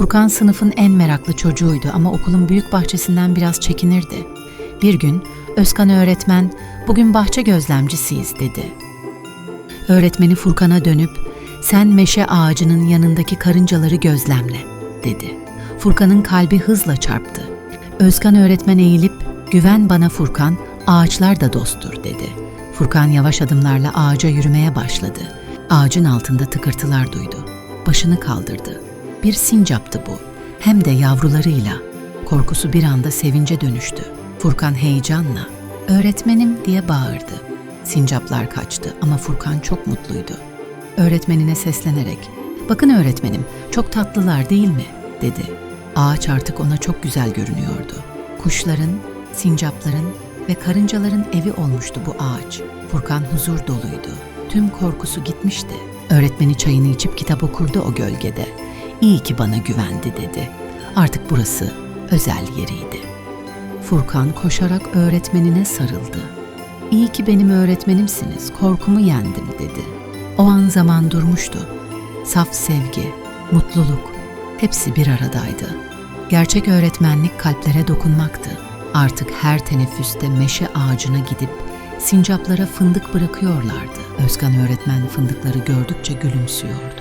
Furkan sınıfın en meraklı çocuğuydu ama okulun büyük bahçesinden biraz çekinirdi. Bir gün Özkan öğretmen, bugün bahçe gözlemcisiyiz dedi. Öğretmeni Furkan'a dönüp, sen meşe ağacının yanındaki karıncaları gözlemle, dedi. Furkan'ın kalbi hızla çarptı. Özkan öğretmen eğilip, güven bana Furkan, ağaçlar da dosttur, dedi. Furkan yavaş adımlarla ağaca yürümeye başladı. Ağacın altında tıkırtılar duydu. Başını kaldırdı. Bir sincaptı bu. Hem de yavrularıyla. Korkusu bir anda sevince dönüştü. Furkan heyecanla, öğretmenim diye bağırdı. Sincaplar kaçtı ama Furkan çok mutluydu. Öğretmenine seslenerek, bakın öğretmenim çok tatlılar değil mi? dedi. Ağaç artık ona çok güzel görünüyordu. Kuşların, sincapların ve karıncaların evi olmuştu bu ağaç. Furkan huzur doluydu. Tüm korkusu gitmişti. Öğretmeni çayını içip kitap okurdu o gölgede. İyi ki bana güvendi dedi. Artık burası özel yeriydi. Furkan koşarak öğretmenine sarıldı. İyi ki benim öğretmenimsiniz, korkumu yendim dedi. O an zaman durmuştu. Saf sevgi, mutluluk, hepsi bir aradaydı. Gerçek öğretmenlik kalplere dokunmaktı. Artık her teneffüste meşe ağacına gidip sincaplara fındık bırakıyorlardı. Özkan öğretmen fındıkları gördükçe gülümsüyordu.